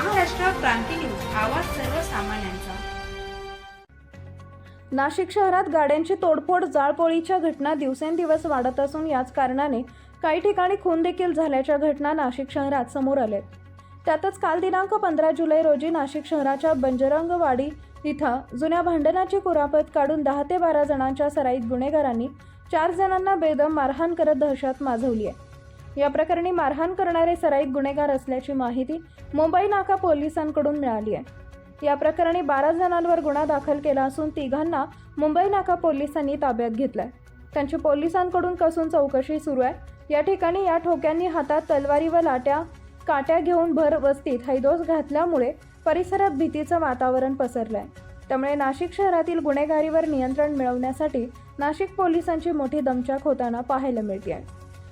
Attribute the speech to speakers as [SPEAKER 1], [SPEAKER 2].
[SPEAKER 1] क्रांती news आवाज सर्वसामान्यांचा.
[SPEAKER 2] नाशिक शहरात गाड्यांची तोडफोड जाळपोळीच्या घटना दिवसेंदिवस वाढत असून याच कारणाने काही ठिकाणी खून देखील झाल्याच्या घटना नाशिक शहरात समोर आल्यात. त्यातच काल दिनांक पंधरा जुलै रोजी नाशिक शहराच्या बंजरंगवाडी इथं जुन्या भांडणाची कुरापत काढून दहा ते बारा जणांच्या सराईत गुन्हेगारांनी चार जणांना बेदम मारहाण करत दहशत माजवली आहे. या प्रकरणी मारहाण करणारे सराईत गुन्हेगार असल्याची माहिती मुंबई नाका पोलिसांकडून मिळाली आहे. या प्रकरणी बारा जणांवर गुन्हा दाखल केला असून तिघांना मुंबई नाका पोलिसांनी ताब्यात घेतलाय. त्यांची पोलिसांकडून कसून चौकशी सुरू आहे. या ठिकाणी या ठोक्यांनी हातात तलवारी व लाट्या काट्या घेऊन भर वस्तीत हैदोस घातल्यामुळे परिसरात भीतीचं वातावरण पसरलंय. त्यामुळे नाशिक शहरातील गुन्हेगारीवर नियंत्रण मिळवण्यासाठी नाशिक पोलिसांची मोठी दमछाक होताना पाहायला मिळते आहे